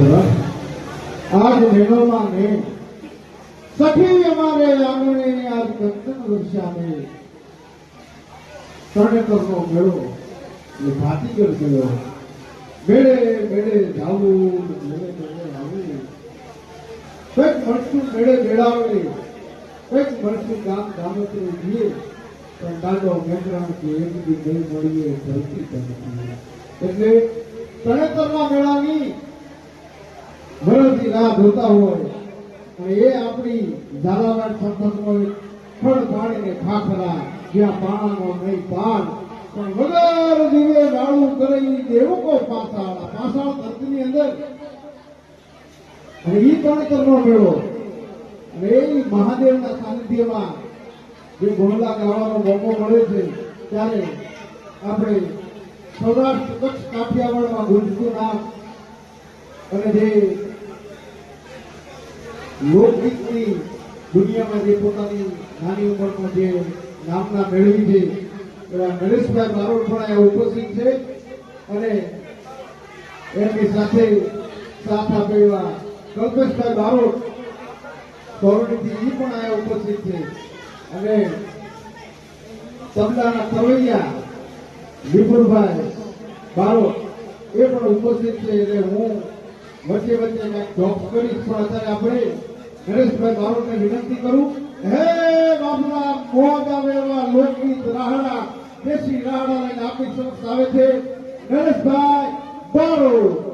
આજ મેળોમાં ને સખી અમારે આંગણે આજ કંચન વર્ષાને તરણેતરનો મેળો એ ભાતીગર ગયો મેળે મેળે જાવું મેળે મેળે આવું કંઈક મળતું મેળે મેળાવે કંઈક મળતું ગામ ગામત્રે જીએ પણ દાદો મેઘરાણ કે એક બી નહીં મળીએ ધરતી એટલે તરણેતરના મેળાની વરસથી રાહ જોતા હોય અને એ આપણી ઝાલાવાડ હોય ફળ પાણીને ખાખરા, જ્યાં પાણામાં નહીં પાન. પણ વગર જીવે વાળું કરી દેવકો પાસાળ પાસાળ ધરતીની અંદર. અને ઈ તણકરનો મેળો. અને એ મહાદેવના સાનિધ્યમાં જે ગોળલા ગાવાનો મોકો મળે છે, ત્યારે આપણે સૌરાષ્ટ્ર કચ્છ કાઠિયાવાડમાં ગુંજતું અને જે લોકગીતની દુનિયામાં જે પોતાની નાની ઉંમરમાં જે નામના મેળવી છે, એવા નરેશભાઈ બારોડ પણ અહીંયા ઉપસ્થિત છે અને એમની સાથે સાથ આપે એવા કલ્પેશભાઈ બારોટ ધોરણીથી એ પણ અહીંયા ઉપસ્થિત છે. અને તબલાના તવૈયા વિપુલભાઈ બારોટ એ પણ ઉપસ્થિત છે. એટલે હું વચ્ચે વચ્ચે કંઈક જોબ કરીશ પણ અત્યારે આપણે નરેશભાઈ બારોટને વિનંતી કરું, હે બાબુલા મોજ આવે એવા લોકગીત રાહડા, દેશી રાહડા લઈને આપણી સમક્ષ આવે છે. નરેશભાઈ બારોટ